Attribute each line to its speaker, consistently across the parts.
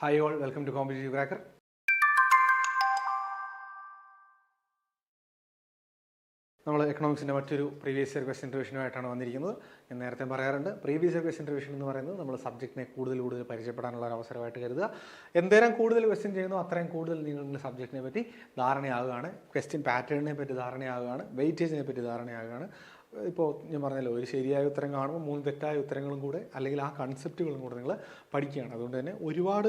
Speaker 1: Hi all welcome to competitive cracker നമ്മൾ എക്കണോമിക്സിന്റെ മറ്റൊരു പ്രീവിയസ് ഇയർ ക്വസ്റ്റ്യൻ റിവിഷനുമായിട്ടാണ് വന്നിരിക്കുന്നത്. ഞാൻ നേരത്തെ പറയാറുണ്ട് പ്രീവിയസ് ഇയർ ക്വസ്റ്റ്യൻ റിവിഷൻ എന്ന് പറയുന്നത് നമ്മൾ സബ്ജക്റ്റിനെ കൂടുതൽ കൂടുതൽ പരിചയപ്പെടാനുള്ള ഒരു അവസരമായിട്ട് കരുതുക. എന്തേരം കൂടുതൽ ക്വസ്റ്റ്യൻ ചെയ്യുന്നു അത്രയും കൂടുതൽ നിങ്ങളുടെ സബ്ജക്റ്റിനെ പറ്റി ധാരണയാവുകയാണ് ക്വസ്റ്റ്യൻ പാറ്റേണിനെ പറ്റി ധാരണയാവുകയാണ് വെയിറ്റേജിനെ പറ്റി ധാരണയാവുകയാണ് ഇപ്പോൾ ഞാൻ പറഞ്ഞല്ലോ ഒരു ശരിയായ ഉത്തരം കാണുമ്പോൾ മൂന്ന് തെറ്റായ ഉത്തരങ്ങളും കൂടെ അല്ലെങ്കിൽ ആ കൺസെപ്റ്റുകളും കൂടെ നിങ്ങൾ പഠിക്കുകയാണ്. അതുകൊണ്ട് തന്നെ ഒരുപാട്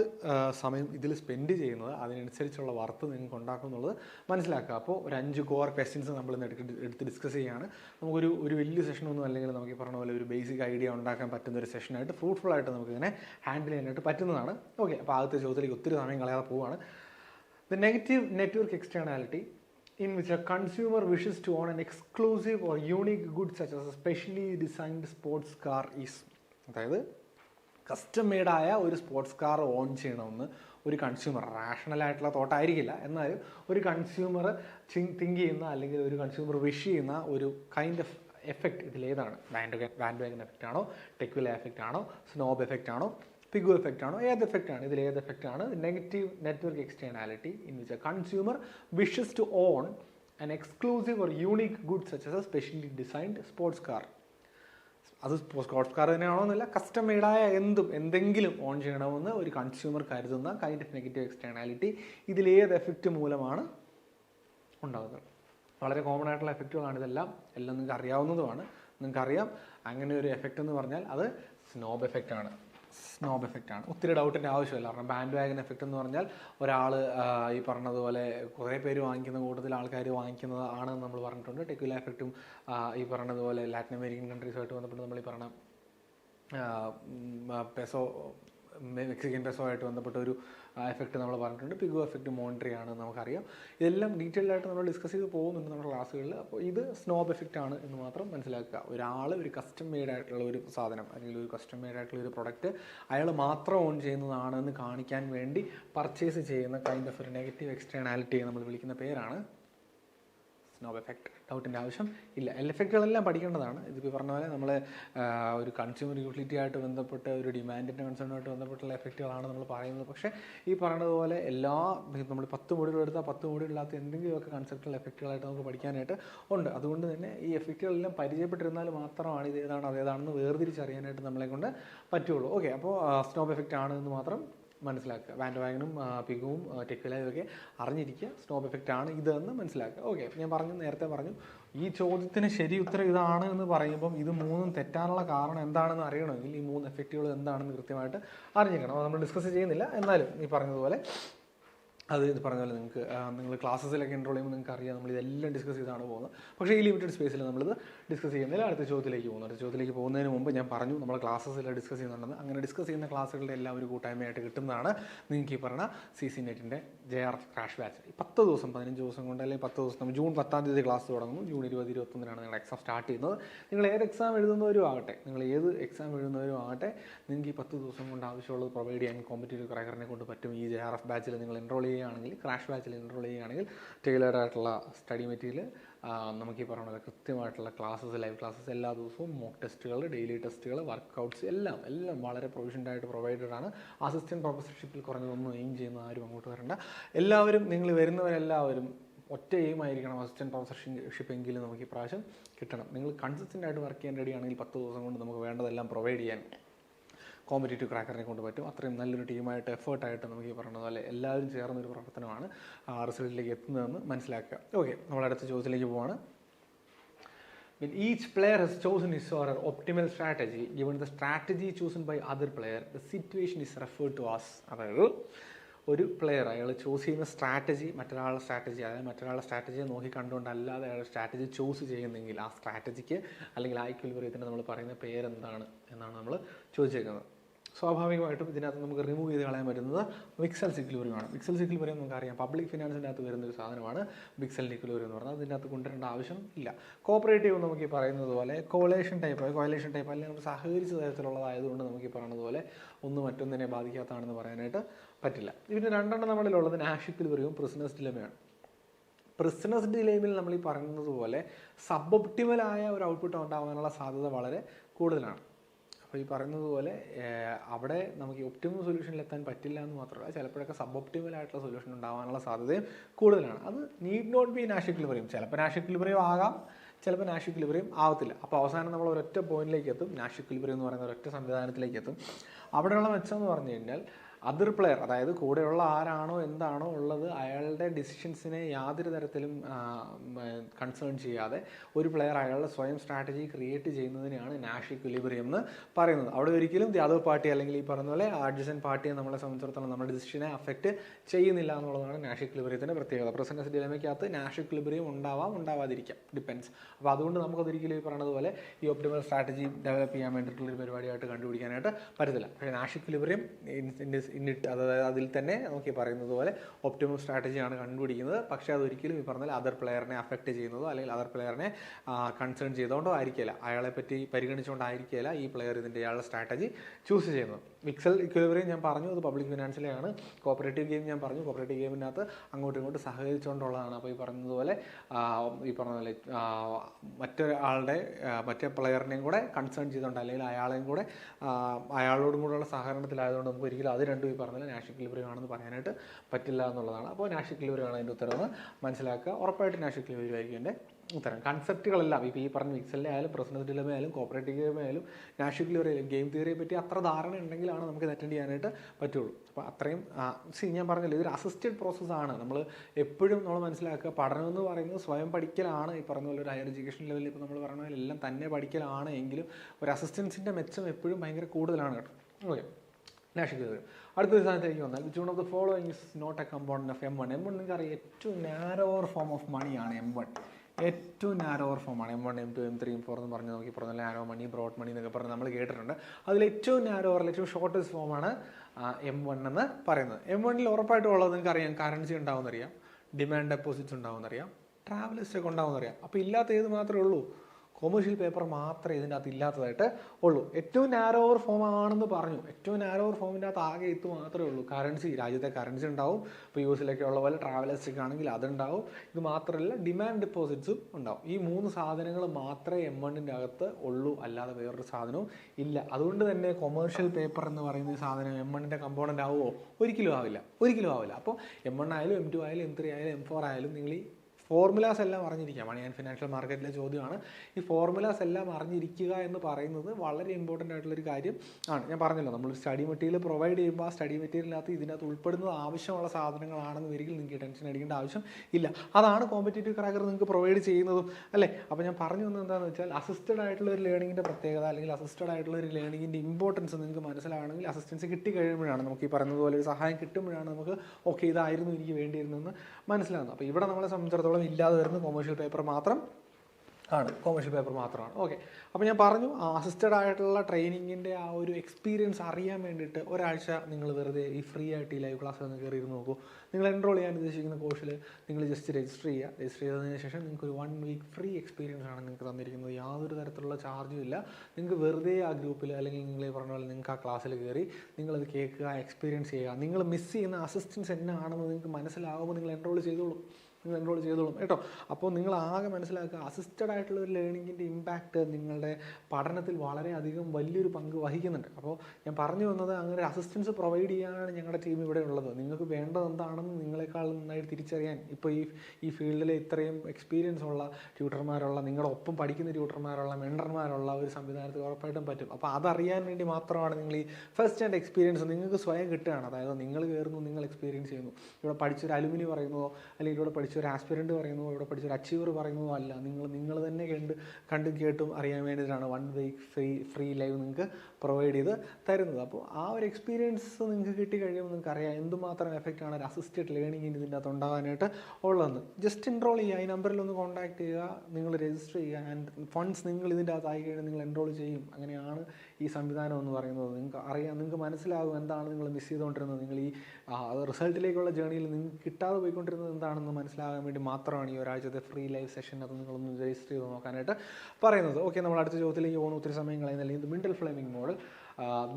Speaker 1: സമയം ഇതിൽ സ്പെൻഡ് ചെയ്യുന്നത് അതിനനുസരിച്ചുള്ള വർത്ത് നിങ്ങൾക്ക് ഉണ്ടാക്കും എന്നുള്ളത് മനസ്സിലാക്കുക. അപ്പോൾ ഒരു അഞ്ച് കോർ ക്വസ്റ്റ്യൻസ് നമ്മൾ ഇന്ന് എടുത്ത് എടുത്ത് ഡിസ്കസ് ചെയ്യുകയാണ്. നമുക്കൊരു ഒരു വലിയ സെഷനൊന്നും അല്ലെങ്കിൽ നമുക്ക് പറഞ്ഞ പോലെ ഒരു ബേസിക് ഐഡിയ ഉണ്ടാക്കാൻ പറ്റുന്ന ഒരു സെഷനായിട്ട് ഫ്രൂട്ട്ഫുൾ ആയിട്ട് നമുക്ക് ഇതിനെ ഹാൻഡിൽ ചെയ്യാനായിട്ട് പറ്റുന്നതാണ്. ഓക്കെ അപ്പോൾ ആദ്യത്തെ ചോദ്യത്തിലേക്ക് ഒത്തിരി സമയം കളയാതെ പോവുകയാണ്. The negative network externality in which a consumer wishes to own an exclusive or unique good such as a specially designed sports car is. അതായത് കസ്റ്റം മെയ്ഡായ ഒരു സ്പോർട്സ് കാർ ഓൺ ചെയ്യണമെന്ന് ഒരു കൺസ്യൂമർ റാഷണൽ ആയിട്ടുള്ള തോട്ടായിരിക്കില്ല എന്നാലും ഒരു കൺസ്യൂമർ തിങ്ക് ചെയ്യുന്ന അല്ലെങ്കിൽ ഒരു കൺസ്യൂമർ വിഷ് ചെയ്യുന്ന ഒരു കൈൻഡ് ഓഫ് എഫക്റ്റ് ഇതിലേതാണ്. ബാൻഡ് ബാൻഡ് വാഗൻ എഫക്റ്റ് ആണോ ടെക്വില എഫക്റ്റ് ആണോ സ്നോബ് എഫക്റ്റ് ആണോ പിഗു എഫക്റ്റ് ആണോ? ഏത് എഫക്റ്റ് ആണ്? ഇതിൽ ഏത് എഫക്റ്റ് ആണ്? Negative network externality in which a consumer wishes to own an exclusive or unique good such as a specially designed sports car അത് സ്പോർട്സ് കാർ തന്നെയാണോ എന്നല്ല കസ്റ്റം മെയ്ഡായ എന്തും എന്തെങ്കിലും ഓൺ ചെയ്യണമെന്ന് ഒരു കൺസ്യൂമർ കരുതുന്ന കൈൻഡ് ഓഫ് നെഗറ്റീവ് എക്സ്റ്റേണാലിറ്റി ഇതിലേത് effect മൂലമാണ് ഉണ്ടാകുന്നത് വളരെ കോമൺ ആയിട്ടുള്ള എഫക്റ്റുകളാണ് ഇതെല്ലാം. എല്ലാം നിങ്ങൾക്ക് അറിയാവുന്നതുമാണ്. നിങ്ങൾക്കറിയാം. അങ്ങനെ ഒരു എഫക്റ്റ് എന്ന് പറഞ്ഞാൽ അത് സ്നോബ് എഫക്റ്റ് ആണ്. സ്നോബ് എഫക്റ്റ് ആണ്. ഒത്തിരി ഡൗട്ടിന്റെ ആവശ്യമില്ല. കാരണം ബാൻഡ് വാഗൻ എഫക്റ്റ് എന്ന് പറഞ്ഞാൽ ഒരാൾ ഈ പറഞ്ഞതുപോലെ കുറേ പേര് വാങ്ങിക്കുന്ന കൂട്ടത്തിൽ ആൾക്കാർ വാങ്ങിക്കുന്നത് ആണെന്ന് നമ്മൾ പറഞ്ഞിട്ടുണ്ട്. ടെക്യുല എഫക്റ്റും ഈ പറഞ്ഞതുപോലെ ലാറ്റിൻ അമേരിക്കൻ കൺട്രീസുമായിട്ട് ബന്ധപ്പെട്ട് നമ്മൾ ഈ പറഞ്ഞ പെസോ മെക്സിക്കൻ പെസോയായിട്ട് ബന്ധപ്പെട്ട ഒരു എഫക്റ്റ് നമ്മൾ പറഞ്ഞിട്ടുണ്ട്. പിഗോ എഫക്റ്റ് മോണിറ്ററി ആണ് നമുക്കറിയാം. ഇതെല്ലാം ഡീറ്റെയിൽഡ് ആയിട്ട് നമ്മൾ ഡിസ്കസ് ചെയ്ത് പോകുന്നുണ്ട് നമ്മുടെ ക്ലാസ്സുകളിൽ അപ്പോൾ ഇത് സ്നോബ് എഫക്റ്റ് ആണ് എന്ന് മാത്രം മനസ്സിലാക്കുക. ഒരാൾ ഒരു കസ്റ്റം മെയ്ഡ് ആയിട്ടുള്ള ഒരു സാധനം അല്ലെങ്കിൽ ഒരു കസ്റ്റം മെയ്ഡ് ആയിട്ടുള്ള ഒരു പ്രൊഡക്റ്റ് അയാൾ മാത്രം ഓൺ ചെയ്യുന്നതാണെന്ന് കാണിക്കാൻ വേണ്ടി പർച്ചേസ് ചെയ്യുന്ന കൈൻഡ് ഓഫ് ഒരു നെഗറ്റീവ് എക്സ്റ്റേണാലിറ്റിയെ നമ്മൾ വിളിക്കുന്ന പേരാണ് സ്നോബ് എഫക്റ്റ് ഡൗട്ടിന്റെ ആവശ്യം ഇല്ല. എൽ എഫക്റ്റുകളെല്ലാം പഠിക്കേണ്ടതാണ്. ഇതിപ്പോൾ പറഞ്ഞ പോലെ നമ്മൾ ഒരു കൺസ്യൂമർ യൂട്ടിലിറ്റി ആയിട്ട് ബന്ധപ്പെട്ട് ഒരു ഡിമാൻഡിന്റെ കൺസേണുമായിട്ട് ബന്ധപ്പെട്ടുള്ള എഫക്റ്റുകളാണ് നമ്മൾ പറയുന്നത്. പക്ഷേ ഈ പറഞ്ഞതുപോലെ എല്ലാ നമ്മൾ പത്ത് മോഡുകൾ എടുത്താൽ പത്ത് മോഡുകളില്ലാത്ത എന്തെങ്കിലുമൊക്കെ കൺസെപ്റ്റുകൾ എഫക്റ്റുകളായിട്ട് നമുക്ക് പഠിക്കാനായിട്ട് ഉണ്ട്. അതുകൊണ്ട് തന്നെ ഈ എഫക്റ്റുകളെല്ലാം പരിചയപ്പെട്ടിരുന്നാൽ മാത്രമാണ് ഇത് ഏതാണ് അതേതാണെന്ന് വേർതിരിച്ചറിയാനായിട്ട് നമ്മളെ കൊണ്ട് പറ്റുള്ളൂ. ഓക്കെ അപ്പോൾ സ്നോബ് എഫക്റ്റ് ആണ് എന്ന് മാത്രം മനസ്സിലാക്കുക. വാൻഡവാഗനും പിഗുവും ഇതൊക്കെ ഒക്കെ അറിഞ്ഞിരിക്കുക. സ്നോബ് എഫക്റ്റ് ആണ് ഇതെന്ന് മനസ്സിലാക്കുക. ഓക്കെ ഞാൻ പറഞ്ഞു നേരത്തെ പറഞ്ഞു ഈ ചോദ്യത്തിന് ശരി ഉത്തരം ഇതാണ് എന്ന് പറയുമ്പം ഇത് മൂന്നും തെറ്റാനുള്ള കാരണം എന്താണെന്ന് അറിയണമെങ്കിൽ ഈ മൂന്ന് എഫക്റ്റുകൾ എന്താണെന്ന് കൃത്യമായിട്ട് അറിഞ്ഞിരിക്കണം. നമ്മൾ ഡിസ്കസ് ചെയ്യുന്നില്ല. എന്നാലും ഈ പറഞ്ഞതുപോലെ അത് ഇത് പറഞ്ഞ പോലെ നിങ്ങൾക്ക് നിങ്ങൾ ക്ലാസ്സസിലൊക്കെ എൻറോൾ ചെയ്യുമ്പോൾ നിങ്ങൾക്ക് അറിയാം നമ്മൾ ഇതെല്ലാം ഡിസ്കസ് ചെയ്താണ് പോകുന്നത്. പക്ഷേ ഈ ലിമിറ്റഡ് സ്പേസിൽ നമ്മളിത് ഡിസ്കസ് ചെയ്യുന്നതിൽ അടുത്ത ചോദ്യത്തിലേക്ക് പോകുന്നു. അടുത്ത ചോദ്യത്തിലേക്ക് പോകുന്നതിന് മുമ്പ് ഞാൻ പറഞ്ഞു നമ്മൾ ക്ലാസ്സസിൽ ഡിസ്കസ് ചെയ്യുന്നുണ്ടെന്ന്. അങ്ങനെ ഡിസ്കസ് ചെയ്യുന്ന ക്ലാസ്സുകളുടെ എല്ലാം ഒരു കൂട്ടായ്മയായിട്ട് കിട്ടുന്നതാണ് നിങ്ങൾക്ക് ഈ പറഞ്ഞ സി സി നെറ്റിന്റെ ജെ ആർ ക്രാഷ് ബാച്ച് പത്ത് ദിവസം പതിനഞ്ച് ദിവസം കൊണ്ട് അല്ലെങ്കിൽ പത്ത് ദിവസം നമ്മൾ ജൂൺ പത്താം തീയതി ക്ലാസ് തുടങ്ങുന്നു. ജൂൺ ഇരുപത് ഇരുപത്തൊന്നിനാണ് നിങ്ങളുടെ എക്സാം സ്റ്റാർട്ട് ചെയ്യുന്നത്. നിങ്ങൾ ഏത് എക്സാം എഴുതുന്നവരും ആകട്ടെ നിങ്ങൾ ഏത് എക്സാം എഴുതുന്നവരും ആകട്ടെ നിങ്ങൾക്ക് ഈ പത്ത് ദിവസം കൊണ്ട് ആവശ്യമുള്ളത് പ്രൊവൈഡ് ചെയ്യാൻ കോമ്പറ്റീവ് ക്രാക്കറിനെ കൊണ്ട് പറ്റും. ഈ ജെ ആർ എഫ് ബാച്ചിൽ നിങ്ങൾ എൻറോൾ ചെയ്യുകയാണെങ്കിൽ ക്രാഷ് ബാച്ചിൽ എൻറോൾ ചെയ്യുകയാണെങ്കിൽ ടൈലറായിട്ടുള്ള സ്റ്റഡി മെറ്റീരിയൽ നമുക്ക് ഈ പറയുന്നത് കൃത്യമായിട്ടുള്ള ക്ലാസ്സസ് ലൈവ് ക്ലാസ്സസ് എല്ലാ ദിവസവും മോക്ക് ടെസ്റ്റുകൾ ഡെയിലി ടെസ്റ്റുകൾ വർക്കൗട്ട്സ് എല്ലാം എല്ലാം വളരെ പ്രൊവിഷൻഡ് ആയിട്ട് പ്രൊവൈഡഡ് ആണ്. അസിസ്റ്റന്റ് പ്രൊഫസർഷിപ്പിൽ കുറഞ്ഞതൊന്നും എയിം ചെയ്യുന്ന ആരും അങ്ങോട്ട് വരണ്ട. എല്ലാവരും നിങ്ങൾ വരുന്നവരെല്ലാവരും ഒറ്റ എയിം ആയിരിക്കണം അസിസ്റ്റന്റ് പ്രൊഫസർഷിപ്പ് എങ്കിലും നമുക്ക് ഈ പ്രാവശ്യം കിട്ടണം. നിങ്ങൾ കൺസിസ്റ്റന്റ് ആയിട്ട് വർക്ക് ചെയ്യാൻ റെഡി ആണെങ്കിൽ പത്ത് ദിവസം കൊണ്ട് നമുക്ക് വേണ്ടതെല്ലാം പ്രൊവൈഡ് ചെയ്യാൻ. കോമ്പറ്റേറ്റീവ് ക്രാക്കറിനെ കൊണ്ട് പറ്റും. അത്രയും നല്ലൊരു ടീമായിട്ട് എഫേർട്ടായിട്ട് നമുക്ക് ഈ പറയുന്നത് പോലെ എല്ലാവരും ചേർന്നൊരു പ്രവർത്തനമാണ് ആ റിസൾട്ടിലേക്ക് എത്തുന്നതെന്ന് മനസ്സിലാക്കുക. ഓക്കെ നമ്മൾ അടുത്ത ചോദ്യത്തിലേക്ക് പോവാണ്. When each player has chosen his or her optimal strategy, given the strategy chosen by other player, the situation is referred to അതായത് ഒരു പ്ലെയർ അയാൾ ചൂസ് ചെയ്യുന്ന സ്ട്രാറ്റജി മറ്റൊരാളുടെ സ്ട്രാറ്റജി അതായത് മറ്റൊരാളുടെ സ്ട്രാറ്റജിയെ നോക്കി കണ്ടുകൊണ്ട് അല്ലാതെ അയാൾ സ്ട്രാറ്റജി ചൂസ് ചെയ്യുന്നെങ്കിൽ ആ സ്ട്രാറ്റജിക്ക് അല്ലെങ്കിൽ ആ ഇക്വലിബറിയത്തിന് നമ്മൾ പറയുന്ന പേരെന്താണ് എന്നാണ് നമ്മൾ ചോദിച്ചേക്കുന്നത്. സ്വാഭാവികമായിട്ടും ഇതിനകത്ത് നമുക്ക് റിമൂവ് ചെയ്ത് കളയാൻ പറ്റുന്നത് വിക്സൽ സിക്ലിബറിയമാണ് വിക്സൽ സിക്ലിബറിയം നമുക്കറിയാം. പബ്ലിക് ഫിനാൻസിന്റെ അകത്ത് വരുന്ന ഒരു സാധനമാണ് മിക്സൽ ലിക്ലിബറിയം എന്ന് പറഞ്ഞാൽ അതിന്റെ അകത്ത് കൊണ്ടുവരേണ്ട ആവശ്യം ഇല്ല. കോപ്പറേറ്റീവ് നമുക്ക് ഈ പറയുന്നത് പോലെ കോളേഷൻ ടൈപ്പ് കോയലേഷൻ ടൈപ്പ് അല്ലെങ്കിൽ നമുക്ക് സഹകരിച്ച തരത്തിലുള്ളതായതുകൊണ്ട് നമുക്ക് ഈ പറയുന്നത് പോലെ ഒന്ന് മറ്റൊന്നിനെ ബാധിക്കാത്തതാണെന്ന് പറയാനായിട്ട് പറ്റില്ല. ഇതിന് രണ്ടെണ്ണം നമ്മളിലുള്ളത് നാഷ് ഇക്ലിബറിയവും പ്രിസനസ് ഡിലമയാണ് പ്രിസണസ് ഡിലേമിൽ നമ്മൾ ഈ പറയുന്നത് പോലെ സബ് ഒപ്റ്റിമലായ ഒരു ഔട്ട്പുട്ട് ഉണ്ടാകാനുള്ള സാധ്യത വളരെ കൂടുതലാണ്. അപ്പോൾ ഈ പറയുന്നത് പോലെ അവിടെ നമുക്ക് ഒപ്റ്റിമൽ സൊല്യൂഷനിൽ എത്താൻ പറ്റില്ല എന്ന് മാത്രമല്ല ചിലപ്പോഴൊക്കെ സബ് ഒപ്റ്റിമൽ ആയിട്ടുള്ള സൊല്യൂഷൻ ഉണ്ടാകാനുള്ള സാധ്യതയും കൂടുതലാണ്. അത് നീഡ് നോട്ട് ബി നാഷ് ലിബറിയും ചിലപ്പോൾ നാഷ് ലിബറിയും ആകാം ചിലപ്പോൾ നാഷ് ലിബറിയും ആവത്തില്ല. അപ്പോൾ അവസാനം നമ്മൾ ഒരൊറ്റ പോയിന്റിലേക്ക് എത്തും നാഷ് ലിബറി എന്ന് പറയുന്ന ഒരൊറ്റ സംവിധാനത്തിലേക്ക് എത്തും. അവിടെയുള്ള മെച്ചം എന്ന് പറഞ്ഞു കഴിഞ്ഞാൽ അതർ പ്ലെയർ അതായത് കൂടെയുള്ള ആരാണോ എന്താണോ ഉള്ളത് അയാളുടെ ഡിസിഷൻസിനെ യാതൊരു തരത്തിലും കൺസേൺ ചെയ്യാതെ ഒരു പ്ലെയർ അയാളുടെ സ്വയം സ്ട്രാറ്റജി ക്രിയേറ്റ് ചെയ്യുന്നതിനെയാണ് നാഷ് ഇക്വിലിബ്രിയം എന്ന് പറയുന്നത്. അവിടെ ഒരിക്കലും ദി പാർട്ടി അല്ലെങ്കിൽ ഈ പറഞ്ഞ പോലെ ആഡ്ജസൻ പാർട്ടിയെ നമ്മളെ സംബന്ധിച്ചിടത്തോളം നമ്മുടെ ഡിസിഷനെ അഫക്റ്റ് ചെയ്യുന്നില്ല എന്നുള്ളതാണ് നാഷ് ഇക്വിലിബ്രിയത്തിന്റെ പ്രത്യേകത. പ്രസൻസ് ഡിലമയ്ക്കകത്ത് നാഷ് ഇക്വിലിബ്രിയം ഉണ്ടാവാം ഉണ്ടാവാതിരിക്കാം. ഡിപ്പെൻസ് അപ്പോൾ അതുകൊണ്ട് നമുക്കതൊരിക്കലും ഈ പറയുന്നത് പോലെ ഈ ഒപ്റ്റിമൽ സ്ട്രാറ്റജി ഡെവലപ്പ് ചെയ്യാൻ വേണ്ടിയിട്ടുള്ള ഒരു പരിപാടിയായിട്ട് കണ്ടുപിടിക്കാനായിട്ട് പറ്റത്തില്ല. പക്ഷേ നാഷ് ഇക്വിലിബ്രിയം ഇന്നിട്ട് അതായത് അതിൽ തന്നെ നമുക്ക് ഈ പറയുന്നത് പോലെ ഒപ്റ്റിമം സ്ട്രാറ്റജിയാണ് കണ്ടുപിടിക്കുന്നത്. പക്ഷേ അതൊരിക്കലും ഈ പറഞ്ഞാൽ അതർ പ്ലെയറിനെ അഫക്റ്റ് ചെയ്യുന്നതോ അല്ലെങ്കിൽ അതർ പ്ലെയറിനെ കൺസേൺ ചെയ്തുകൊണ്ടോ ആയിരിക്കില്ല അയാളെ പറ്റി പരിഗണിച്ചുകൊണ്ടായിരിക്കില്ല ഈ പ്ലെയർ ഇതിന്റെ ഇയാളുടെ സ്ട്രാറ്റജി ചൂസ് ചെയ്യുന്നത്. മിക്സൽ ഇക്വലിബ്രിയം ഞാൻ പറഞ്ഞു അത് പബ്ലിക് ഫിനാൻസിലെയാണ് കോപ്പറേറ്റീവ് ഗെയിം ഞാൻ പറഞ്ഞു. കോപ്പറേറ്റീവ് ഗെയിമിനകത്ത് അങ്ങോട്ടും ഇങ്ങോട്ടും സഹകരിച്ചുകൊണ്ടുള്ളതാണ്. അപ്പോൾ ഈ പറഞ്ഞതുപോലെ ഈ പറഞ്ഞ പോലെ മറ്റൊരാളുടെ മറ്റേ പ്ലെയറിനെയും കൂടെ കൺസേൺ ചെയ്തുകൊണ്ട് അല്ലെങ്കിൽ അയാളെയും കൂടെ അയാളോടും കൂടെയുള്ള സഹകരണത്തിലായതുകൊണ്ട് നമുക്ക് ഒരിക്കലും അത് രണ്ടും ഈ പറഞ്ഞ നാഷ് ലിവറി ആണെന്ന് പറയാനായിട്ട് പറ്റില്ല എന്നുള്ളതാണ്. അപ്പോൾ നാഷ് ലിവറി ആണ് അതിന്റെ ഉത്തരവെന്ന് മനസ്സിലാക്കുക. ഉറപ്പായിട്ട് നാഷ് ലിവറി ആയിരിക്കും എന്റെ ഉത്തരം. കൺസെപ്റ്റുകളെല്ലാം ഇപ്പോൾ ഈ പറഞ്ഞ മിക്സലിലെ ആയാലും പ്രസിഡന്റ് ഡിലമ ആയാലും കോപ്പറേറ്റീവ് ഗെയിം ആയാലും നാഷണൽ ലിവറി ആയാലും ഗെയിം തിയറിയെ പറ്റി അത്ര ധാരണ ഉണ്ടെങ്കിലാണ് നമുക്ക് ഇത് അറ്റൻഡ് ചെയ്യാനായിട്ട് പറ്റുള്ളൂ. അപ്പോൾ അത്രയും സി ഞാൻ പറഞ്ഞില്ല ഇതൊരു അസിസ്റ്റഡ് പ്രോസസ്സാണ് നമ്മൾ എപ്പോഴും നമ്മൾ മനസ്സിലാക്കുക പഠനം എന്ന് പറയുന്നത് സ്വയം പഠിക്കലാണ്. ഈ പറഞ്ഞ പോലെ ഒരു ഹയർ എഡ്യൂക്കേഷൻ ലെവലിൽ ഇപ്പോൾ നമ്മൾ പറഞ്ഞ പോലെ എല്ലാം തന്നെ പഠിക്കലാണ് എങ്കിലും ഒരു അസിസ്റ്റൻസിന്റെ മെച്ചം എപ്പോഴും ഭയങ്കര കൂടുതലാണ് കേട്ടോ. ഓക്കെ നാഷിക്ക് വരും അടുത്ത സ്ഥാനത്തേക്ക് വന്നാൽ which one of the following is not a component of M one M one നിങ്ങൾക്ക് അറിയാം ഏറ്റവും നാരോവർ ഫോം ഓഫ് മണിയാണ് എം വൺ ഏറ്റവും നാരോവർ ഫോമാണ് M one M two M three M four എന്ന് പറഞ്ഞ് നോക്കി പറഞ്ഞ നാരോ മണി ബ്രോഡ് മണി എന്നൊക്കെ പറഞ്ഞ് നമ്മൾ കേട്ടിട്ടുണ്ട്. അതിൽ ഏറ്റവും നാരോവർ ഏറ്റവും ഷോർട്ടസ്റ്റ് ഫോമാണ് എം വൺ എന്ന് പറയുന്നത്. എം വണ്ണിൽ ഉറപ്പായിട്ടും ഉള്ളത് നിങ്ങൾക്ക് അറിയാം കറൻസി ഉണ്ടാവുമെന്നറിയാം ഡിമാൻഡ് ഡെപ്പോസിറ്റ്സ് ഉണ്ടാവുമെന്നറിയാം ട്രാവലേഴ്സ് ഒക്കെ ഉണ്ടാവുമെന്നറിയാം. അപ്പോൾ ഇല്ലാത്ത ഏത് മാത്രമേ ഉള്ളൂ? കൊമേഴ്ഷ്യൽ പേപ്പർ മാത്രമേ ഇതിന്റെ അകത്ത് ഇല്ലാത്തതായിട്ട് ഉള്ളൂ. ഏറ്റവും നാരോവർ ഫോം ആണെന്ന് പറഞ്ഞു. ഏറ്റവും നാരോവർ ഫോമിന്റെ അകത്ത് ആകെ ഇത് മാത്രമേ ഉള്ളൂ. കറൻസി രാജ്യത്തെ കറൻസി ഉണ്ടാവും. ഇപ്പോൾ യു എസിലൊക്കെ ഉള്ള പോലെ ട്രാവലേഴ്സ് ഒക്കെ ആണെങ്കിൽ അതുണ്ടാവും. ഇത് മാത്രമല്ല ഡിമാൻഡ് ഡെപ്പോസിറ്റ്സും ഉണ്ടാവും. ഈ മൂന്ന് സാധനങ്ങൾ മാത്രമേ എം വണ്ണിന്റെ അകത്ത് ഉള്ളൂ. അല്ലാതെ വേറൊരു സാധനവും ഇല്ല. അതുകൊണ്ട് തന്നെ കൊമേഴ്ഷ്യൽ പേപ്പർ എന്ന് പറയുന്ന സാധനം എം വണ്ണിന്റെ കമ്പോണന്റ് ആവുമോ? ഒരിക്കലും ആവില്ല. ഒരിക്കലും ആവില്ല. അപ്പോൾ എം വൺ ആയാലും എം ടു ആയാലും എം ത്രീ ആയാലും എം ഫോർ ആയാലും നിങ്ങൾ ഈ ഫോർമുലാസ് എല്ലാം അറിഞ്ഞിരിക്കുക മണി ആൻഡ് ഫിനാൻഷ്യൽ മാർക്കറ്റിലെ ചോദ്യമാണ്. ഈ ഫോർമുലാസ് എല്ലാം അറിഞ്ഞിരിക്കുക എന്ന് പറയുന്നത് വളരെ ഇമ്പോർട്ടന്റ് ആയിട്ടുള്ളൊരു കാര്യം ആണ്. ഞാൻ പറഞ്ഞല്ലോ നമ്മൾ സ്റ്റഡി മെറ്റീരിയൽ പ്രൊവൈഡ് ചെയ്യുമ്പോൾ ആ സ്റ്റഡി മെറ്റീരിയലിനകത്ത് ഇതിനകത്ത് ഉൾപ്പെടുന്നത് ആവശ്യമുള്ള സാധനങ്ങളാണെന്ന് വരികിൽ നിങ്ങൾക്ക് ടെൻഷൻ അടിക്കേണ്ട ആവശ്യം ഇല്ല. അതാണ് കോമ്പറ്റേറ്റീവ് ക്രാക്കർ നിങ്ങൾക്ക് പ്രൊവൈഡ് ചെയ്യുന്നതും അല്ലേ? അപ്പോൾ ഞാൻ പറഞ്ഞു വന്നത് എന്താണെന്ന് വെച്ചാൽ അസിസ്റ്റഡ് ആയിട്ടുള്ള ഒരു ലേണിങ്ങിന്റെ പ്രത്യേകത അല്ലെങ്കിൽ അസിസ്റ്റഡ് ആയിട്ടുള്ള ഒരു ലേണിങ്ങിന്റെ ഇമ്പോർട്ടൻസ് നിങ്ങൾക്ക് മനസ്സിലാണെങ്കിൽ അസിസ്റ്റൻസ് കിട്ടി കഴിയുമ്പോഴാണ് നമുക്ക് ഈ പറയുന്നത് പോലെ ഒരു സഹായം കിട്ടുമ്പോഴാണ് നമുക്ക് ഓക്കെ ഇതായിരുന്നു എനിക്ക് വേണ്ടിയിരുന്നതെന്ന് മനസ്സിലാകുന്നത് അപ്പോൾ ഇവിടെ നമ്മളെ സംബന്ധിച്ചിടത്തോളം ഇല്ലാതെ വരുന്ന കൊമേഴ്ഷ്യൽ പേപ്പർ മാത്രം ആണ്. കൊമേഴ്ഷ്യൽ പേപ്പർ മാത്രമാണ്. ഓക്കെ അപ്പോൾ ഞാൻ പറഞ്ഞു അസിസ്റ്റഡ് ആയിട്ടുള്ള ട്രെയിനിങ്ങിന്റെ ആ ഒരു എക്സ്പീരിയൻസ് അറിയാൻ വേണ്ടിയിട്ട് ഒരാഴ്ച നിങ്ങൾ വെറുതെ ഈ ഫ്രീ ആയിട്ട് ഈ ലൈവ് ക്ലാസ്സിൽ ഒന്ന് കയറി ഇരുന്ന് നോക്കൂ. നിങ്ങൾ എൻറോൾ ചെയ്യാൻ ഉദ്ദേശിക്കുന്ന കോഴ്സിൽ നിങ്ങൾ ജസ്റ്റ് രജിസ്റ്റർ ചെയ്യുക. രജിസ്റ്റർ ചെയ്തതിന് ശേഷം നിങ്ങൾക്ക് ഒരു വൺ വീക്ക് ഫ്രീ എക്സ്പീരിയൻസ് ആണ് നിങ്ങൾക്ക് തന്നിരിക്കുന്നത്. യാതൊരു തരത്തിലുള്ള ചാർജും ഇല്ല. നിങ്ങൾക്ക് വെറുതെ ആ ഗ്രൂപ്പിൽ അല്ലെങ്കിൽ നിങ്ങൾ പറഞ്ഞ പോലെ നിങ്ങൾക്ക് ആ ക്ലാസ്സിൽ കയറി നിങ്ങളത് കേൾക്കുക എക്സ്പീരിയൻസ് ചെയ്യുക. നിങ്ങൾ മിസ് ചെയ്യുന്ന അസിസ്റ്റൻസ് എന്നാണെന്ന് നിങ്ങൾക്ക് മനസ്സിലാകുമ്പോൾ നിങ്ങൾ എൻറോൾ ചെയ്തോളൂ. നിങ്ങൾ എൻറോൾ ചെയ്തോളും. കേട്ടോ? അപ്പോൾ നിങ്ങൾ ആകെ മനസ്സിലാക്കുക അസിസ്റ്റഡ് ആയിട്ടുള്ള ഒരു ലേണിങ്ങിന്റെ ഇമ്പാക്റ്റ് നിങ്ങളുടെ പഠനത്തിൽ വളരെയധികം വലിയൊരു പങ്ക് വഹിക്കുന്നുണ്ട്. അപ്പോൾ ഞാൻ പറഞ്ഞു വന്നത് അങ്ങനെ അസിസ്റ്റൻസ് പ്രൊവൈഡ് ചെയ്യാനാണ് ഞങ്ങളുടെ ടീം ഇവിടെ ഉള്ളത്. നിങ്ങൾക്ക് വേണ്ടത് എന്താണെന്ന് നിങ്ങളെക്കാൾ നന്നായിട്ട് തിരിച്ചറിയാൻ. ഇപ്പോൾ ഈ ഈ ഫീൽഡിൽ ഇത്രയും എക്സ്പീരിയൻസ് ഉള്ള ട്യൂട്ടർമാരുള്ള നിങ്ങളുടെ ഒപ്പം പഠിക്കുന്ന ട്യൂട്ടർമാരുള്ള മെൻഡർമാരുള്ള ഒരു സംവിധാനത്തിൽ ഉറപ്പായിട്ടും പറ്റും. അപ്പോൾ അതറിയാൻ വേണ്ടി മാത്രമാണ് നിങ്ങൾ ഈ ഫസ്റ്റ് ഹാൻഡ് എക്സ്പീരിയൻസ് നിങ്ങൾക്ക് സ്വയം കിട്ടുകയാണ്. അതായത് നിങ്ങൾ കയറുന്നു നിങ്ങൾ എക്സ്പീരിയൻസ് ചെയ്യുന്നു. ഇവിടെ പഠിച്ചൊരു അലുമിനി പറയുന്നതോ അല്ലെങ്കിൽ ഇവിടെ പഠിച്ച ഒരു ആസ്പിരന്റ് പറയുന്നതോ ഇവിടെ പഠിച്ച ഒരു അച്ചീവർ പറയുന്നതോ അല്ല. നിങ്ങൾ നിങ്ങൾ തന്നെ കണ്ട് കണ്ടും കേട്ടും അറിയാൻ വേണ്ടിയിട്ടാണ് one week free free live നിങ്ങൾക്ക് പ്രൊവൈഡ് ചെയ്ത് തരുന്നത്. അപ്പോൾ ആ ഒരു എക്സ്പീരിയൻസ് നിങ്ങൾക്ക് കിട്ടി കഴിയുമ്പോൾ നിങ്ങൾക്ക് അറിയാം എന്തുമാത്രം എഫക്റ്റ് ആണ് ഒരു അസിസ്റ്റഡ് ലേണിങ്ങിന് ഇതിന്റെ അകത്ത് ഉണ്ടാകാനായിട്ട് ഉള്ളതെന്ന് ജസ്റ്റ് എൻറോൾ ചെയ്യുക. ഈ നമ്പറിൽ ഒന്ന് കോൺടാക്ട് ചെയ്യുക. നിങ്ങൾ രജിസ്റ്റർ ചെയ്യുക. ആൻഡ് ഫണ്ട്സ് നിങ്ങൾ ഇതിന്റെ അകത്ത് ആയി കഴിഞ്ഞാൽ നിങ്ങൾ എൻറോൾ ചെയ്യും. അങ്ങനെയാണ് ഈ സംവിധാനം എന്ന് പറയുന്നത് നിങ്ങൾക്ക് അറിയാം നിങ്ങൾക്ക് മനസ്സിലാകും എന്താണ് നിങ്ങൾ മിസ് ചെയ്തുകൊണ്ടിരുന്നത്. നിങ്ങൾ ഈ റിസൾട്ടിലേക്കുള്ള ജേണിയിൽ നിങ്ങൾക്ക് കിട്ടാതെ പോയിക്കൊണ്ടിരുന്നത് എന്താണെന്ന് മനസ്സിലാകാൻ വേണ്ടി മാത്രമാണ് ഈ ഒരാഴ്ചത്തെ ഫ്രീ ലൈവ് സെഷൻ അത് നിങ്ങളൊന്ന് രജിസ്റ്റർ ചെയ്ത് നോക്കാനായിട്ട് പറയുന്നത്. ഓക്കെ നമ്മൾ അടുത്ത ചോദ്യത്തിലേക്ക് പോകുന്ന. ഒത്തിരി സമയം കളയുന്നില്ല. ഇത് middle Fleming model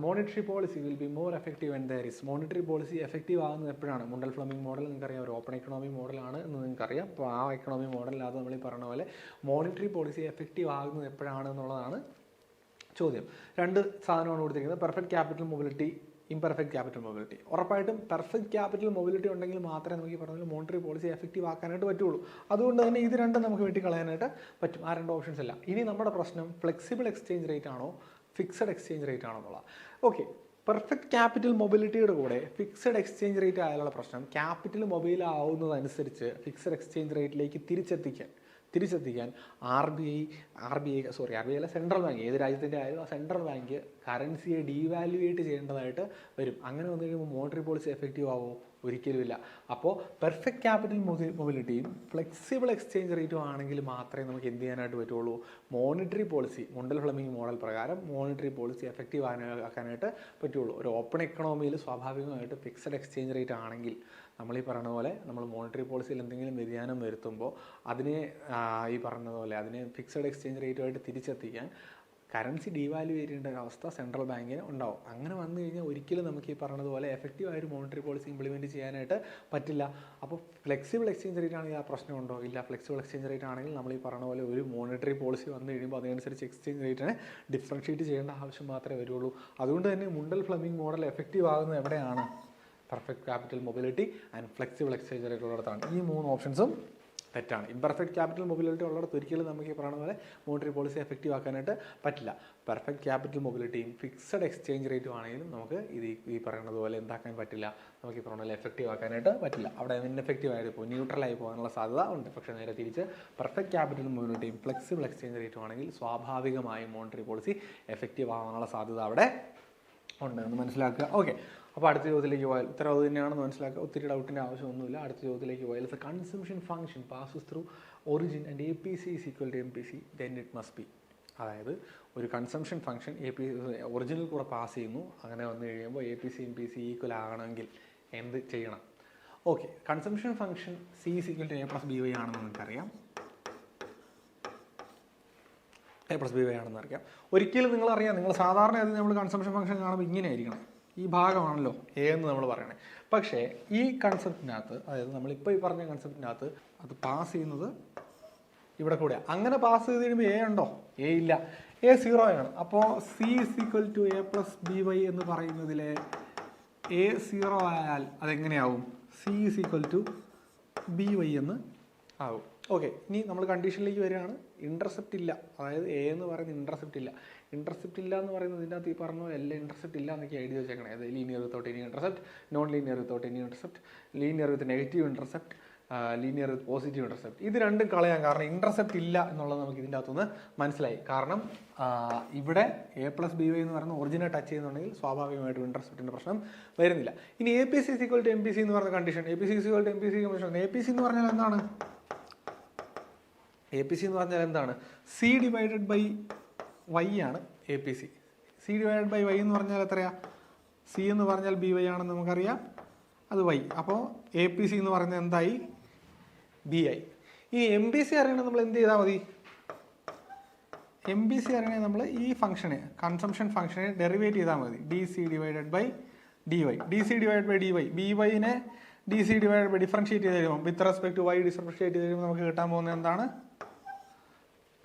Speaker 1: monetary policy will be more effective and there is monetary policy effective ആകുന്നത് എപ്പോഴാണ്? മുണ്ടൽ ഫ്ലമിംഗ് മോഡൽ നിങ്ങൾക്കറിയാം ഒരു ഓപ്പൺ എക്കണോമി മോഡലാണ് എന്ന് നിങ്ങൾക്കറിയാം. അപ്പോൾ ആ എക്കണോമി മോഡലിനകത്ത് നമ്മൾ ഈ പറഞ്ഞ പോലെ മോണിറ്ററി പോളിസി എഫക്റ്റീവ് ആകുന്നത് എപ്പോഴാണ് എന്നുള്ളതാണ് ചോദ്യം. രണ്ട് സാധനമാണ് കൊടുത്തിരിക്കുന്നത്. Perfect capital mobility imperfect capital mobility ഉറപ്പായിട്ടും പെർഫെക്റ്റ് ക്യാപിറ്റൽ മൊബിലിറ്റി ഉണ്ടെങ്കിൽ മാത്രമേ നമുക്ക് ഈ പറഞ്ഞ മോണിറ്ററി പോളിസി എഫക്റ്റീവ് ആക്കാനായിട്ട് പറ്റുള്ളൂ. അതുകൊണ്ട് തന്നെ ഇത് രണ്ടും നമുക്ക് വെട്ടിക്കളയാനായിട്ട് പറ്റും. ആ രണ്ട് ഓപ്ഷൻസ് അല്ല ഇനി നമ്മുടെ പ്രശ്നം ഫ്ലെക്സിബിൾ എക്സ്ചേഞ്ച് റേറ്റ് ആണോ ഫിക്സഡ് എക്സ്ചേഞ്ച് റേറ്റ് ആണോ എന്നുള്ളത് ഓക്കെ പെർഫെക്റ്റ് ക്യാപിറ്റൽ മൊബിലിറ്റിയുടെ കൂടെ ഫിക്സഡ് എക്സ്ചേഞ്ച് റേറ്റ് ആയാലുള്ള പ്രശ്നം ക്യാപിറ്റൽ മൊബൈൽ ആവുന്നതനുസരിച്ച് ഫിക്സഡ് എക്സ്ചേഞ്ച് റേറ്റിലേക്ക് തിരിച്ചെത്തിക്കാൻ തിരിച്ചെത്തിക്കാൻ R B I R B I sorry R B I അല്ല സെൻട്രൽ ബാങ്ക് ഏത് രാജ്യത്തിന്റെ ആയാലും ആ സെൻട്രൽ ബാങ്ക് കറൻസിയെ ഡീവാലുവേറ്റ് ചെയ്യേണ്ടതായിട്ട് വരും. അങ്ങനെ വന്നു കഴിയുമ്പോൾ മോണിറ്ററി പോളിസി എഫക്റ്റീവ് ആവുമോ ഒരിക്കലുമില്ല. അപ്പോൾ പെർഫെക്റ്റ് ക്യാപിറ്റൽ മൊബിലിറ്റിയും ഫ്ലെക്സിബിൾ എക്സ്ചേഞ്ച് റേറ്റും ആണെങ്കിൽ മാത്രമേ നമുക്ക് എന്ത് ചെയ്യാനായിട്ട് പറ്റുള്ളൂ? Monetary policy Mundell Fleming model പ്രകാരം മോണിറ്ററി പോളിസി എഫക്റ്റീവ് ആക്കാനായിട്ട് പറ്റുള്ളൂ. ഒരു ഓപ്പൺ എക്കണോമിയിൽ സ്വാഭാവികമായിട്ട് ഫിക്സഡ് എക്സ്ചേഞ്ച് റേറ്റ് ആണെങ്കിൽ. നമ്മൾ ഈ പോലെ നമ്മൾ മോണിറ്ററി പോളിസിയിൽ എന്തെങ്കിലും വ്യതിയാനം വരുത്തുമ്പോൾ അതിനെ ഈ പറഞ്ഞതുപോലെ പോലെ അതിനെ ഫിക്സഡ് എക്സ്ചേഞ്ച് റേറ്റുമായിട്ട് തിരിച്ചെത്തിക്കാൻ കറൻസി ഡീവാല്യൂ ചെയ്യേണ്ട ഒരു അവസ്ഥ സെൻട്രൽ ബാങ്കിന് ഉണ്ടാവും. അങ്ങനെ വന്നു കഴിഞ്ഞാൽ ഒരിക്കലും നമുക്ക് ഈ പറഞ്ഞതുപോലെ എഫക്റ്റീവ് ആയ ഒരു മോണിറ്ററി പോളിസി ഇംപ്ലിമെന്റ് ചെയ്യാനായിട്ട് പറ്റില്ല. അപ്പോൾ ഫ്ലെക്സിബിൾ എക്സ്ചേഞ്ച് റേറ്റ് ആണെങ്കിൽ ആ പ്രശ്നമുണ്ടോ ഇല്ല. ഫ്ലെക്സിബിൾ എക്സ്ചേഞ്ച് റേറ്റ് ആണെങ്കിൽ നമ്മൾ ഈ പറഞ്ഞ പോലെ ഒരു മോണിറ്ററി പോളിസി വന്നു കഴിയുമ്പോൾ അതിനനുസരിച്ച് എക്സ്ചേഞ്ച് റേറ്റിനെ ഡിഫറൻഷ്യേറ്റ് ചെയ്യേണ്ട ആവശ്യം മാത്രമേ വരുള്ളൂ. അതുകൊണ്ട് തന്നെ മുണ്ടൽ ഫ്ലമിംഗ് മോഡൽ എഫക്റ്റീവ് ആകുന്നത് എവിടെയാണ്? Perfect capital mobility and flexible exchange rate ഉള്ളിടത്താണ്. ഈ മൂന്ന് ഓപ്ഷൻസും തെറ്റാണ്. ഇംപെർഫെക്റ്റ് ക്യാപിറ്റൽ മൊബിലിറ്റി ഉള്ളിടത്ത് ഒരിക്കലും നമുക്ക് ഈ പറയുന്ന പോലെ മോണിറ്ററി പോളിസി എഫക്റ്റീവ് ആക്കാനായിട്ട് പറ്റില്ല. പെർഫെക്റ്റ് ക്യാപിറ്റൽ മൊബിലിറ്റിയും ഫിക്സഡ് എക്സ്ചേഞ്ച് റേറ്റും ആണെങ്കിലും നമുക്ക് ഇത് ഈ- പറയുന്നത് പോലെ എന്താക്കാൻ പറ്റില്ല. നമുക്ക് ഈ പറഞ്ഞ എഫക്റ്റീവ് ആക്കാനായിട്ട് പറ്റില്ല. അവിടെ ഇൻഎഫക്റ്റീവ് ആയിട്ട് പോകും. ന്യൂട്രലായി പോകാനുള്ള സാധ്യത ഉണ്ട്. പക്ഷേ നേരെ തിരിച്ച് പെർഫെക്റ്റ് ക്യാപിറ്റൽ മൊബിലിറ്റിയും ഫ്ലെക്സിബിൾ എക്സ്ചേഞ്ച് റേറ്റും ആണെങ്കിൽ സ്വാഭാവികമായും മോണിറ്ററി പോളിസി എഫക്റ്റീവ് ആകാനുള്ള സാധ്യത അവിടെ ഉണ്ട്. എന്ന് മനസ്സിലാക്കുക. ഓക്കെ അപ്പോൾ അടുത്ത ചോദ്യത്തിലേക്ക് പോയാൽ ഉത്തരം അത് തന്നെയാണെന്ന് മനസ്സിലാക്കുക ഒത്തിരി ഡൗട്ടിന്റെ ആവശ്യമൊന്നുമില്ല. അടുത്ത ചോദ്യത്തിലേക്ക് പോയാൽ if consumption function passes through origin and A P C is equal to M P C then it must be അതായത് ഒരു കൺസംഷൻ ഫംഗ്ഷൻ എ പി ഒറിജിനിൽ കൂടെ പാസ് ചെയ്യുന്നു. അങ്ങനെ വന്നു കഴിയുമ്പോൾ A P C M P C equal ആകണമെങ്കിൽ എന്ത് ചെയ്യണം? Okay consumption function C is equal to A plus B Y ആണെന്ന് നമുക്കറിയാം എ പ്ലസ് ബി വൈ ആണെന്ന് അറിയാം. ഒരിക്കലും നിങ്ങൾ അറിയാം നിങ്ങൾ സാധാരണ നമ്മൾ കൺസംഷൻ ഫംഗ്ഷൻ കാണുമ്പോൾ ഇങ്ങനെ ആയിരിക്കണം. ഈ ഭാഗമാണല്ലോ എ എന്ന് നമ്മൾ പറയണേ. പക്ഷേ ഈ കൺസെപ്റ്റിനകത്ത് അതായത് നമ്മളിപ്പോൾ ഈ പറഞ്ഞ കൺസെപ്റ്റിനകത്ത് അത് പാസ് ചെയ്യുന്നത് ഇവിടെ കൂടെ അങ്ങനെ പാസ് ചെയ്ത് കഴിയുമ്പോൾ എ ഉണ്ടോ? എ ഇല്ല. എ സീറോ ആണ്. അപ്പോൾ C is equal to A plus B Y എന്ന് പറയുന്നതിലെ എ സീറോ ആയാൽ അതെങ്ങനെയാവും? C is equal to B Y എന്ന് ആവും. ഓക്കെ ഇനി നമ്മൾ കണ്ടീഷനിലേക്ക് വരികയാണ്. ഇന്റർസെപ്റ്റ് ഇല്ല. അതായത് എ എന്ന് പറയുന്ന ഇന്റർസെപ്റ്റ് ഇല്ല. ഇന്റർസെപ്റ്റ് ഇല്ല എന്ന് പറയുന്നത് ഇതിന്റെ അകത്ത് ഈ പറഞ്ഞ പോലെ എല്ലാം ഇന്റർസെപ്റ്റ് ഇല്ല എന്നൊക്കെ എഴുതി വെച്ചേക്കണേ. അത് linear without any intercept non linear without any intercept linear with negative intercept linear with positive intercept ഇത് രണ്ടും കളയാൻ കാരണം ഇന്റർസെപ്റ്റ് ഇല്ല എന്നുള്ളത് നമുക്ക് ഇതിന്റെ അകത്തുനിന്ന് മനസ്സിലായി. കാരണം ഇവിടെ എ പ്ലസ് ബി വൈ എന്ന് പറയുന്ന ഒറിജിനൽ ടച്ച് ചെയ്യുന്നുണ്ടെങ്കിൽ സ്വാഭാവികമായിട്ടും ഇന്റർസെപ്റ്റിന്റെ പ്രശ്നം വരുന്നില്ല. ഇനി A P C equal to M P C എന്ന് പറഞ്ഞ condition A P C equal to M P C condition A P C എന്ന് പറഞ്ഞാൽ എന്താണ്? എ പി സി എന്ന് പറഞ്ഞാൽ എന്താണ്? സി ഡിവൈഡഡ് ബൈ വൈ ആണ് A P C C divided by Y എന്ന് പറഞ്ഞാൽ എത്രയാ? സി എന്ന് പറഞ്ഞാൽ ബി വൈ ആണെന്ന് നമുക്കറിയാം. അത് വൈ അപ്പോൾ എ പി സി എന്ന് പറഞ്ഞാൽ എന്തായി? ബി ഐ ഇനി എം ബി സി അറിയണമെങ്കിൽ നമ്മൾ എന്ത് ചെയ്താൽ മതി? എം ബി സി അറിയണമെങ്കിൽ നമ്മൾ ഈ ഫംഗ്ഷനെ കൺസംഷൻ ഫംഗ്ഷനെ ഡെറിവേറ്റ് ചെയ്താൽ മതി. D C divided by D Y D C divide by D Y B വൈനെ D C divide by differentiate ചെയ്ത് കഴിയുമ്പോൾ with respect to Y differentiate ചെയ്ത് കഴിയുമ്പോൾ നമുക്ക് കിട്ടാൻ പോകുന്നത് എന്താണ്?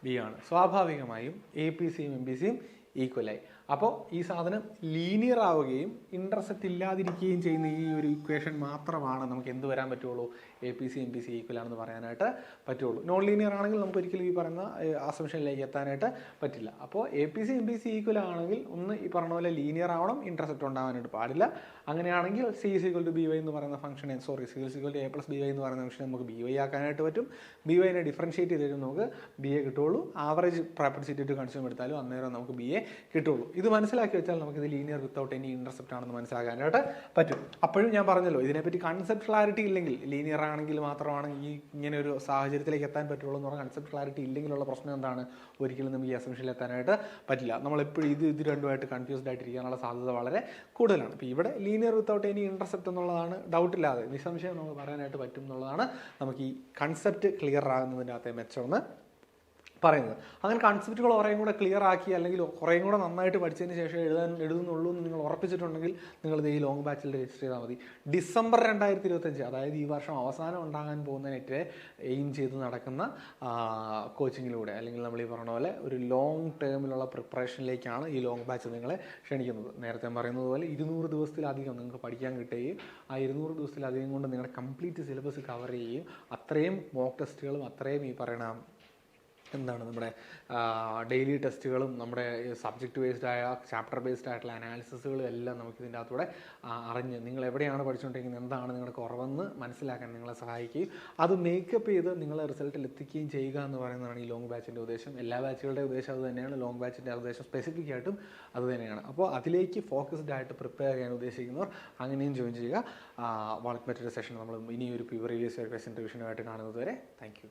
Speaker 1: ബി ആണ്. സ്വാഭാവികമായും എ പി സിയും എം പി സിയും ഈക്വലായി അപ്പോൾ ഈ സാധനം ലീനിയർ ആവുകയും ഇന്റർസെപ്റ്റ് ഇല്ലാതിരിക്കുകയും ചെയ്യുന്ന ഈ ഒരു ഇക്വേഷൻ മാത്രമാണ് നമുക്ക് എന്ത് വരാൻ പറ്റുള്ളൂ? A P C M P C equal ആണെന്ന് പറയാനായിട്ട് പറ്റുള്ളൂ. നോൺ ലീനിയർ ആണെങ്കിൽ നമുക്ക് ഒരിക്കലും ഈ പറയുന്ന അസംഷനിലേക്ക് എത്താനായിട്ട് പറ്റില്ല. അപ്പോൾ A P C M P C equal ആണെങ്കിൽ ഒന്ന് ഈ പറഞ്ഞ പോലെ ലീനിയർ ആവണം ഇന്റർസെപ്റ്റ് ഉണ്ടാകാനായിട്ട് പാടില്ല. അങ്ങനെയാണെങ്കിൽ C equal to B Y എന്ന് പറയുന്ന ഫംഗ്ഷനെ sorry C equal to A plus B Y എന്ന് പറയുന്ന ഫംഗ്ഷനെ നമുക്ക് ബി വൈ ആക്കാനായിട്ട് പറ്റും. ബി വൈനെ ഡിഫറൻഷിയേറ്റ് ചെയ്ത് നമുക്ക് ബി എ കിട്ടുള്ളൂ ആവറേജ് പ്രോപ്പർട്ടി ടു കൺസ്യൂം എടുത്താലും അന്നേരം നമുക്ക് ബി എ കിട്ടുള്ളൂ ഇത് മനസ്സിലാക്കി വെച്ചാൽ നമുക്ക് ഇത് ലീനിയർ വിത്തൗട്ട് എനി ഇന്റർസെപ്റ്റ് ആണെന്ന് മനസ്സിലാക്കാനായിട്ട് പറ്റും. അപ്പോഴും ഞാൻ പറഞ്ഞല്ലോ ഇതിനെപ്പറ്റി കൺസെപ്റ്റ് ക്ലാരിറ്റി ഇല്ലെങ്കിൽ ലീനിയർ ആണെങ്കിൽ മാത്രമാണ് ഈ ഇങ്ങനെ ഒരു സാഹചര്യത്തിലേക്ക് എത്താൻ പറ്റുള്ളൂ എന്ന് പറഞ്ഞാൽ കൺസെപ്റ്റ് ക്ലാരിറ്റി ഇല്ലെങ്കിലുള്ള പ്രശ്നം എന്താണ്? ഒരിക്കലും നമുക്ക് ഈ അസംഷനിൽ എത്താനായിട്ട് പറ്റില്ല. നമ്മളെപ്പോഴും ഇത് ഇത് രണ്ടുമായിട്ട് കൺഫ്യൂസ്ഡ് ആയിട്ടിരിക്കാനുള്ള സാധ്യത വളരെ കൂടുതലാണ്. ഇപ്പോൾ ഇവിടെ ലീനിയർ വിത്തൗട്ട് എനി ഇന്റർസെപ്റ്റ് എന്നുള്ളതാണ് ഡൗട്ട് ഇല്ലാതെ. നിസ്സംശയം നമുക്ക് പറയാനായിട്ട് പറ്റും എന്നുള്ളതാണ് നമുക്ക് ഈ കൺസെപ്റ്റ് ക്ലിയർ ആകുന്നതിന്റെ അകത്തെ മെച്ചമെന്ന് പറയുന്നത്. അങ്ങനെ കൺസെപ്റ്റുകൾ കുറേയും കൂടെ ക്ലിയർ ആക്കി അല്ലെങ്കിൽ കുറേയും കൂടെ നന്നായിട്ട് പഠിച്ചതിന് ശേഷം എഴുതാൻ എഴുതുന്നുള്ളൂ എന്ന് നിങ്ങൾ ഉറപ്പിച്ചിട്ടുണ്ടെങ്കിൽ നിങ്ങൾ ഈ ലോങ് ബാച്ചിൽ രജിസ്റ്റർ ചെയ്താൽ മതി. ഡിസംബർ രണ്ടായിരത്തി ഇരുപത്തഞ്ച് അതായത് ഈ വർഷം അവസാനം ഉണ്ടാകാൻ പോകുന്ന നെറ്റ് എയിം ചെയ്ത് നടക്കുന്ന കോച്ചിങ്ങിലൂടെ അല്ലെങ്കിൽ നമ്മൾ ഈ പറഞ്ഞ പോലെ ഒരു ലോങ് ടേമിലുള്ള പ്രിപ്പറേഷനിലേക്കാണ് ഈ ലോങ് ബാച്ച് നിങ്ങളെ ക്ഷണിക്കുന്നത്. നേരത്തെ പറയുന്നത് പോലെ ഇരുന്നൂറ് ദിവസത്തിലധികം നിങ്ങൾക്ക് പഠിക്കാൻ കിട്ടുകയും ആ ഇരുന്നൂറ് ദിവസത്തിലധികം കൊണ്ട് നിങ്ങളുടെ കംപ്ലീറ്റ് സിലബസ് കവർ ചെയ്യുകയും അത്രയും മോക്ക് ടെസ്റ്റുകളും അത്രയും ഈ പറയുന്ന എന്താണ് നമ്മുടെ ഡെയിലി ടെസ്റ്റുകളും നമ്മുടെ സബ്ജക്റ്റ് ബേസ്ഡ് ആയ ചാപ്റ്റർ ബേസ്ഡ് ആയിട്ടുള്ള അനാലിസിസുകളും എല്ലാം നമുക്ക് ഇതിന്റെ അകത്തൂടെ അറിഞ്ഞ് നിങ്ങൾ എവിടെയാണ് പഠിച്ചുകൊണ്ടിരിക്കുന്നത് എന്താണ് നിങ്ങളുടെ കുറവെന്ന് മനസ്സിലാക്കാൻ നിങ്ങളെ സഹായിക്കുകയും അത് മേക്കപ്പ് ചെയ്ത് നിങ്ങളെ റിസൾട്ടിൽ എത്തിക്കുകയും ചെയ്യുക എന്ന് പറയുന്നതാണ് ഈ ലോങ് ബാച്ചിന്റെ ഉദ്ദേശം. എല്ലാ ബാച്ചുകളുടെ ഉദ്ദേശം അത് തന്നെയാണ്. ലോങ് ബാച്ചിന്റെ ഉദ്ദേശം സ്പെസിഫിക് ആയിട്ടും അത് തന്നെയാണ്. അപ്പോൾ അതിലേക്ക് ഫോക്കസ്ഡ് ആയിട്ട് പ്രിപ്പയർ ചെയ്യാൻ ഉദ്ദേശിക്കുന്നവർ അങ്ങനെയും ജോയിൻ ചെയ്യുക. വളരെ മറ്റൊരു സെഷൻ നമ്മൾ ഇനിയൊരു പ്യൂർ റിലീസ് ക്വസ്റ്റൻ റിവിഷനുമായിട്ട് കാണുന്നത് വരെ. താങ്ക്